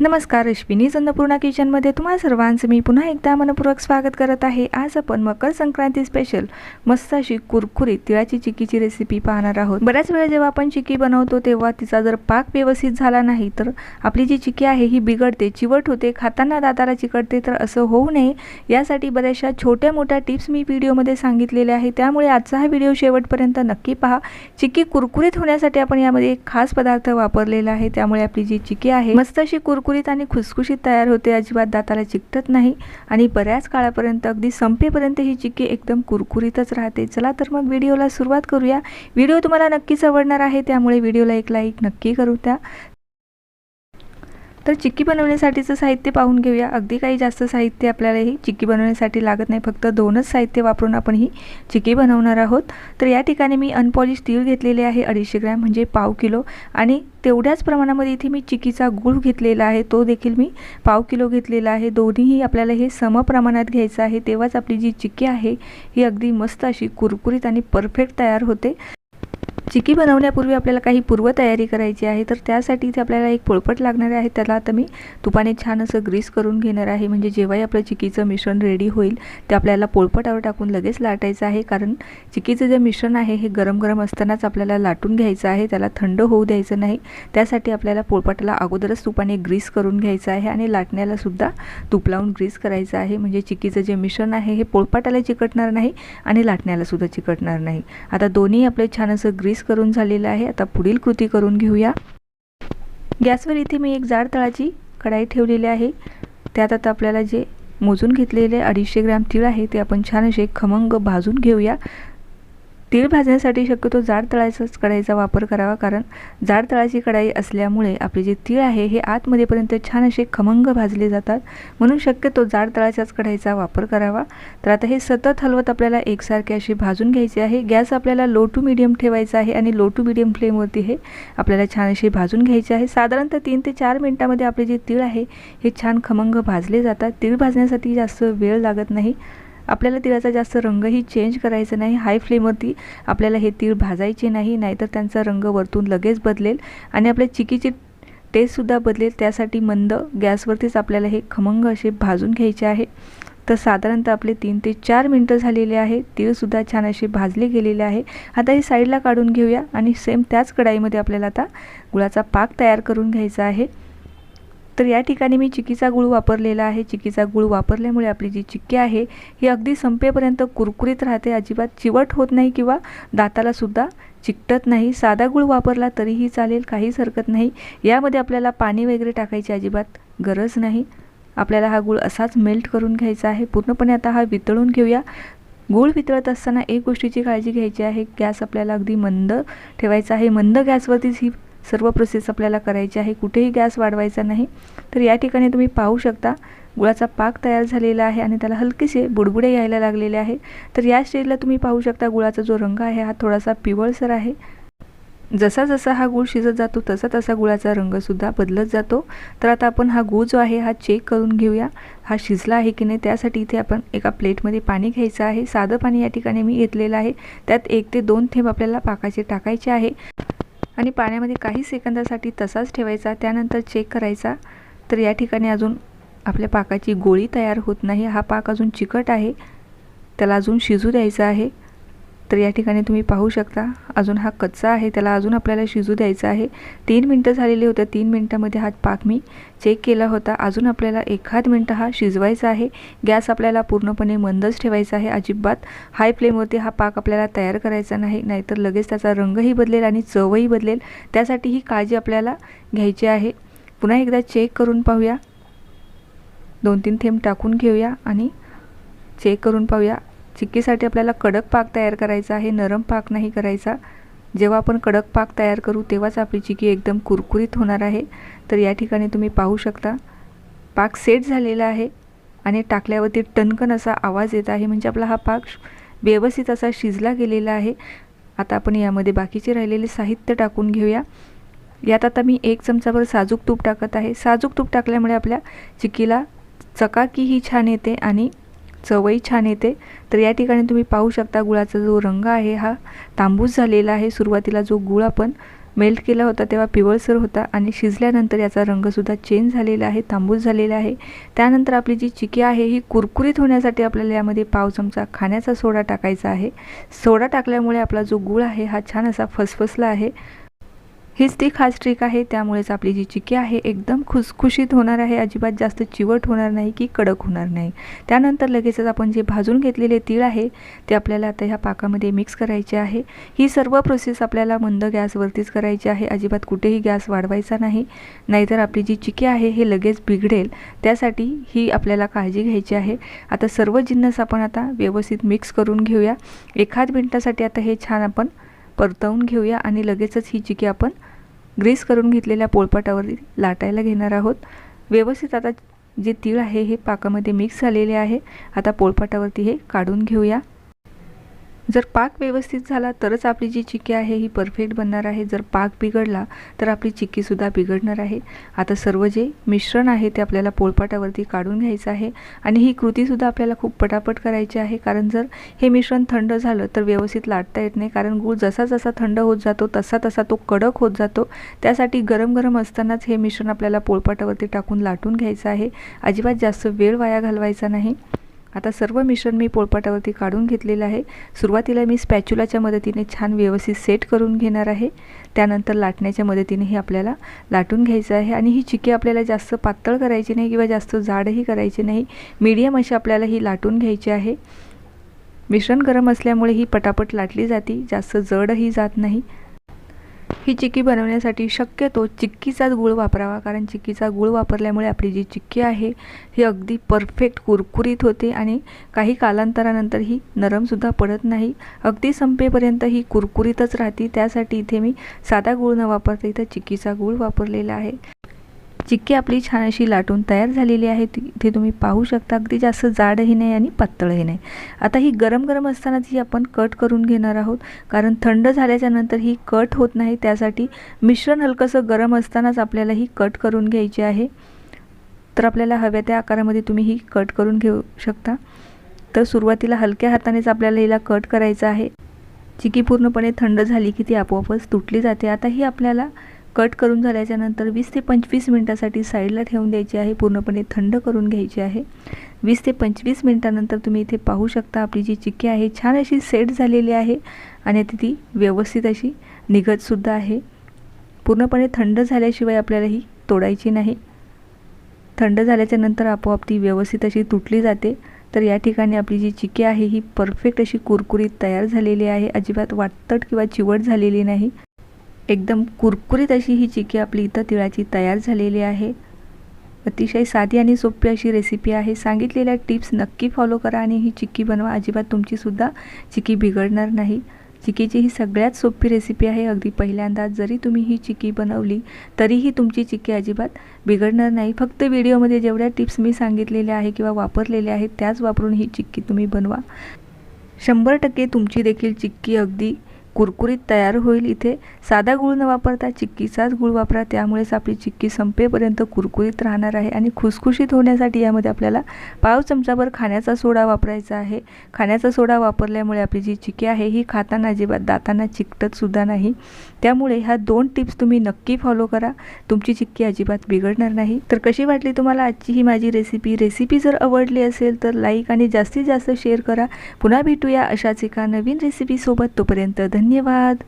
नमस्कार अश्विनी चंद्रपूर्णा किचनमध्ये तुम्हा सर्वांचं मी पुन्हा एकदा मनपूर्वक स्वागत करत आहे. आज आपण मकर संक्रांती स्पेशल मस्त अशी कुरकुरीत तिळाची चिक्कीची रेसिपी पाहणार आहोत. बऱ्याच वेळा जेव्हा आपण चिक्की बनवतो तेव्हा तिचा जर पाक व्यवस्थित झाला नाही तर आपली जी चिक्की आहे ही बिघडते चिवट होते खाताना दाताला चिकटते तर असं होऊ नये. यासाठी बऱ्याचशा छोट्या मोठ्या टिप्स मी व्हिडिओमध्ये सांगितलेल्या आहे त्यामुळे आजचा हा व्हिडिओ शेवटपर्यंत नक्की पहा. चिक्की कुरकुरीत होण्यासाठी आपण यामध्ये एक खास पदार्थ वापरलेला आहे. त्यामुळे आपली जी चिक्की आहे मस्त अशी कुरकुरीत कुरकुरीत आणि खुसखुशीत तयार होते अजिबात दाताला चिकटत नाही आणि बऱ्याच काळापर्यंत अगदी संपेपर्यंत ही चिक्की एकदम कुरकुरीतच राहते. चला तर मग व्हिडिओला सुरुवात करूया. व्हिडिओ तुम्हाला नक्कीच आवडणार आहे त्यामुळे व्हिडिओला एक लाईक नक्की करू द्या. तर चिक्की बनवण्यासाठीचं साहित्य पाहून घेऊया. अगदी काही जास्त साहित्य आपल्याला ही चिक्की बनवण्यासाठी लागत नाही. फक्त दोनच साहित्य वापरून आपण ही चिक्की बनवणार आहोत. तर या ठिकाणी मी अनपॉलिश तीळ घेतलेले आहे अडीचशे ग्रॅम म्हणजे पाव किलो. आणि तेवढ्याच प्रमाणामध्ये इथे मी चिक्कीचा गूळ घेतलेला आहे. तो देखील मी पाव किलो घेतलेला आहे. दोन्हीही आपल्याला हे सम प्रमाणात घ्यायचं आहे. तेव्हाच आपली जी चिक्की आहे ही अगदी मस्त अशी कुरकुरीत आणि परफेक्ट तयार होते. चिकी बनवण्यापूर्वी आपल्याला काही पूर्वतयारी करायची आहे तर त्यासाठी इथे आपल्याला एक पोळपट लागणार आहे. त्याला आता मी तुपाने छान असं ग्रीस करून घेणार आहे. म्हणजे जेव्हाही आपलं चिकीचं मिश्रण रेडी होईल ते आपल्याला पोळपटावर टाकून लगेच लाटायचं आहे. कारण चिकीचं जे मिश्रण आहे हे गरम गरम असतानाच आपल्याला लाटून घ्यायचं आहे. त्याला थंड होऊ द्यायचं नाही. त्यासाठी आपल्याला पोळपटाला अगोदरच तुपाने ग्रीस करून घ्यायचं आहे आणि लाटण्याला सुद्धा तूप लावून ग्रीस करायचं आहे. म्हणजे चिकीचं जे मिश्रण आहे हे पोळपाटाला चिकटणार नाही आणि लाटण्यालासुद्धा चिकटणार नाही. आता दोन्ही आपले छान असं ग्रीस मिक्स करून झालेलं आहे. आता पुढील कृती करून घेऊया. गॅसवर इथे मी एक जाड तळाची कढाई ठेवलेली आहे. त्यात आता आपल्याला जे मोजून घेतलेले अडीचशे ग्रॅम तीळ आहे ते आपण छान असे खमंग भाजून घेऊया. तीळ भाजण्यासाठी शक्यतो जाड तळाचाच कढाईचा वापर करावा कारण जाड तळाची कढाई असल्यामुळे आपले जे तीळ आहे हे आतमध्येपर्यंत छान असे खमंग भाजले जातात. म्हणून शक्यतो जाड तळाच्याच कढाईचा वापर करावा. तर आता हे सतत हलवत आपल्याला एकसारखे असे भाजून घ्यायचे आहे. गॅस आपल्याला लो टू मिडियम ठेवायचा आहे आणि लो टू मिडियम फ्लेमवरती हे आपल्याला छान असे भाजून घ्यायचे आहे. साधारणतः तीन ते चार मिनटामध्ये आपले जे तीळ आहे हे छान खमंग भाजले जातात. तीळ भाजण्यासाठी जास्त वेळ लागत नाही. आपल्याला तिळाचा जास्त रंगही चेंज करायचा नाही. हाय फ्लेमवरती आपल्याला हे तीळ भाजायचे नाही नाहीतर त्यांचा रंग वरतून लगेच बदलेल आणि आपल्या चिकीची टेस्टसुद्धा बदलेल. त्यासाठी मंद गॅसवरतीच आपल्याला हे खमंग असे भाजून घ्यायचे आहे. तर साधारणतः आपले तीन ते चार मिनटं झालेले आहे. तीळसुद्धा छान असे भाजले गेलेले आहे. आता हे साईडला काढून घेऊया आणि सेम त्याच कढाईमध्ये आपल्याला आता गुळाचा पाक तयार करून घ्यायचा आहे. तर या ठिकाणी मी चिकीचा गूळ वापरलेला आहे. चिकीचा गूळ वापरल्यामुळे आपली जी चिक्की आहे ही अगदी संपेपर्यंत कुरकुरीत राहते. अजिबात चिवट होत नाही किंवा दातालासुद्धा चिकटत नाही. साधा गूळ वापरला तरीही चालेल काहीच हरकत नाही. यामध्ये आपल्याला पाणी वगैरे टाकायची अजिबात गरज नाही. आपल्याला हा गूळ असाच मेल्ट करून घ्यायचा आहे. पूर्णपणे आता हा वितळून घेऊया. गूळ वितळत असताना एक गोष्टीची काळजी घ्यायची आहे. गॅस आपल्याला अगदी मंद ठेवायचा आहे. मंद गॅसवरतीच ही सर्व प्रोसेस आपल्याला करायची आहे. कुठेही गॅस वाढवायचा नाही. तर या ठिकाणी तुम्ही पाहू शकता गुळाचा पाक तयार झालेला आहे आणि त्याला हलकेसे बुडबुडे यायला लागलेले आहे. तर या स्टेजला तुम्ही पाहू शकता गुळाचा जो रंग आहे हा थोडासा पिवळसर आहे. जसा जसा हा गूळ शिजत जातो तसा तसा गुळाचा रंगसुद्धा बदलत जातो. तर आता आपण हा गूळ जो आहे हा चेक करून घेऊया. हा शिजला आहे की नाही त्यासाठी इथे आपण एका प्लेटमध्ये पाणी घ्यायचं आहे. साधं पाणी या ठिकाणी मी घेतलेलं आहे. त्यात एक ते दोन थेंब आपल्याला पाकाचे टाकायचे आहे. आणि पाण्यामध्ये काही सेकंदासाठी तसाच ठेवायचा त्यानंतर चेक करायचा. तर या ठिकाणी अजून आपल्या पाकाची गोळी तयार होत नाही. हा पाक अजून चिकट आहे. त्याला अजून शिजू द्यायचा आहे. तर या ठिकाणी तुम्ही पाहू शकता अजून हा कच्चा आहे त्याला अजून आपल्याला शिजू द्यायचा आहे. तीन मिनटं झालेली होतं तीन मिनटामध्ये हा पाक मी चेक केला होता. अजून आपल्याला एखाद मिनटं हा शिजवायचा आहे. गॅस आपल्याला पूर्णपणे मंदच ठेवायचा आहे. अजिबात हाय फ्लेमवरती हा पाक आपल्याला तयार करायचा नाही नाहीतर लगेच त्याचा रंगही बदलेल आणि चवही बदलेल. त्यासाठी ही काळजी आपल्याला घ्यायची आहे. पुन्हा एकदा चेक करून पाहूया. दोन तीन थेंब टाकून घेऊया आणि चेक करून पाहूया. चिक्कीसाठी आपल्याला कडक पाक तयार करायचा आहे नरम पाक नाही करायचा. जेव्हा आपण कडक पाक तयार करू तेव्हाच आपली चिकी एकदम कुरकुरीत होणार आहे. तर या ठिकाणी तुम्ही पाहू शकता पाक सेट झालेला आहे आणि टाकल्यावरती टणकन असा आवाज येत आहे. म्हणजे आपला हा पाक व्यवस्थित असा शिजला गेलेला आहे. आता आपण यामध्ये बाकीचे राहिलेले साहित्य टाकून घेऊया. यात आता मी एक चमचाभर साजूक तूप टाकत आहे. साजूक तूप टाकल्यामुळे आपल्या चिकीला चकाकीही छान येते आणि चवही छान येते. तर या ठिकाणी तुम्ही पाहू शकता गुळाचा जो रंग आहे हा तांबूस झालेला आहे. सुरुवातीला जो गुळ आपण मेल्ट केला होता तेव्हा पिवळसर होता आणि शिजल्यानंतर याचा रंगसुद्धा चेंज झालेला आहे तांबूस झालेला आहे. त्यानंतर आपली जी चिकी आहे ही कुरकुरीत होण्यासाठी आपल्याला यामध्ये पाव चमचा खाण्याचा सोडा टाकायचा आहे. सोडा टाकल्यामुळे आपला जो गूळ आहे हा छान असा फसफसला आहे. हीच ती खास ट्रिक आहे. त्यामुळेच आपली जी चिकी आहे एकदम खुसखुशीत होणार आहे. अजिबात जास्त चिवट होणार नाही की कडक होणार नाही. त्यानंतर लगेचच आपण जे भाजून घेतलेले तीळ आहे ते आपल्याला आता ह्या पाकामध्ये मिक्स करायचे आहे. ही सर्व प्रोसेस आपल्याला मंद गॅसवरतीच करायची आहे. अजिबात कुठेही गॅस वाढवायचा नाही. नाहीतर आपली जी चिकी आहे हे लगेच बिघडेल. त्यासाठी ही आपल्याला काळजी घ्यायची आहे. आता सर्व जिन्नस आपण आता व्यवस्थित मिक्स करून घेऊया. एखाद मिनटासाठी आता हे छान आपण परतवून घेऊया आणि लगेचच ही चिकी आपण ग्रीस करून घेतलेल्या पोळपाटावरती लाटायला घेणार आहोत. व्यवस्थित आता जे तीळ आहे हे पाकामध्ये मिक्स झालेले आहे. आता पोळपाटावरती हे काढून घेऊया. जर पाक व्यवस्थित झाला तरच आपली जी चिक्की आहे ही परफेक्ट बनणार आहे. जर पाक बिघडला तर आपली चिक्कीसुद्धा बिघडणार आहे. आता सर्व जे मिश्रण आहे ते आपल्याला पोळपाटावरती काढून घ्यायचं आहे आणि ही कृतीसुद्धा आपल्याला खूप पटापट करायची आहे. कारण जर हे मिश्रण थंड झालं तर व्यवस्थित लाटता येत नाही. कारण गूळ जसा जसा थंड होत जातो तसा तसा तो कडक होत जातो. त्यासाठी गरम गरम असतानाच हे मिश्रण आपल्याला पोळपाटावरती टाकून लाटून घ्यायचं आहे. अजिबात जास्त वेळ वाया घालवायचा नाही. आता सर्व मिश्रण मी पोळपाटावरती काढून घेतलेलं आहे. सुरुवातीला मी स्पॅच्युलाच्या मदतीने छान व्यवस्थित सेट करून घेणार आहे. त्यानंतर लाटण्याच्या मदतीने हे आपल्याला लाटून घ्यायचं आहे आणि ही चिकी आपल्याला जास्त पातळ करायची नाही किंवा जास्त जाडही करायची नाही. मीडियम अशी आपल्याला ही लाटून घ्यायची आहे. मिश्रण गरम असल्यामुळे ही पटापट लाटली जाते. जास्त जडही जात नाही. ही चिक्की बनवण्यासाठी शक्यतो चिक्कीचाच गूळ वापरावा कारण चिक्कीचा गूळ वापरल्यामुळे आपली जी चिक्की आहे ही अगदी परफेक्ट कुरकुरीत होते आणि काही कालांतरानंतर ही नरमसुद्धा पडत नाही. अगदी संपेपर्यंत ही कुरकुरीतच राहते. त्यासाठी इथे मी साधा गूळ न वापरता इथं चिक्कीचा गूळ वापरलेला आहे. चिक्की आपली छान अशी लाटून तयार झालेली आहे. ती इथे तुम्ही पाहू शकता अगदी जास्त जाडही नाही आणि पातळही नाही. आता ही गरम गरम असतानाच ही आपण कट करून घेणार आहोत. कारण थंड झाल्याच्यानंतर ही कट होत नाही त्यासाठी मिश्रण हलकंसं गरम असतानाच आपल्याला ही कट करून घ्यायची आहे. तर आपल्याला हव्या त्या आकारामध्ये तुम्ही ही कट करून घेऊ शकता. तर सुरुवातीला हलक्या हातानेच आपल्याला हिला कट करायचं आहे. चिकी पूर्णपणे थंड झाली की ती आपोआपच तुटली जाते. आता ही आपल्याला कट करून झाल्याच्यानंतर वीस ते पंचवीस मिनटासाठी साईडला ठेवून द्यायची आहे. पूर्णपणे थंड करून घ्यायची आहे. वीस ते पंचवीस मिनटानंतर तुम्ही इथे पाहू शकता आपली जी चिक्की आहे छान अशी सेट झालेली आहे आणि ती ती व्यवस्थित अशी निघतसुद्धा आहे. पूर्णपणे थंड झाल्याशिवाय आपल्याला ही तोडायची नाही. थंड झाल्याच्यानंतर आपोआप ती व्यवस्थित अशी तुटली जाते. तर या ठिकाणी आपली जी चिक्की आहे ही परफेक्ट अशी कुरकुरीत तयार झालेली आहे. अजिबात वाटतट किंवा चिवट झालेली नाही. एकदम कुरकुरीत अशी ही चिकी आपली इथं तिळाची तयार झालेली आहे. अतिशय साधी आणि सोपी अशी रेसिपी आहे. सांगितलेल्या टिप्स नक्की फॉलो करा आणि ही चिक्की बनवा. अजिबात तुमचीसुद्धा चिकी बिघडणार नाही. चिकीची ही सगळ्यात सोपी रेसिपी आहे. अगदी पहिल्यांदाच जरी तुम्ही ही चिकी बनवली तरीही तुमची चिक्की अजिबात बिघडणार नाही. फक्त व्हिडिओमध्ये जेवढ्या टिप्स मी सांगितलेल्या आहे किंवा वापरलेल्या आहेत त्याच वापरून ही चिक्की तुम्ही बनवा. शंभर टक्के तुमची देखील चिक्की अगदी कुरकुरीत तयार होईल इथे. साधा गूळ न वापरता चिक्कीचाच गूळ वापरा. त्यामुळेच आपली चिक्की संपेपर्यंत कुरकुरीत राहणार आहे आणि खुसखुशीत होण्यासाठी यामध्ये आपल्याला पाव चमचाभर खाण्याचा सोडा वापरायचा आहे. खाण्याचा सोडा वापरल्यामुळे आपली जी चिक्की आहे ही खाताना अजिबात दातांना चिकटतसुद्धा नाही. त्यामुळे ह्या दोन टिप्स तुम्ही नक्की फॉलो करा. तुमची चिक्की अजिबात बिघडणार नाही. तर कशी वाटली तुम्हाला आजची ही माझी रेसिपी? रेसिपी जर आवडली असेल तर लाईक आणि जास्तीत जास्त शेअर करा. पुन्हा भेटूया अशाच एका नवीन रेसिपीसोबत तोपर्यंत धन्यवाद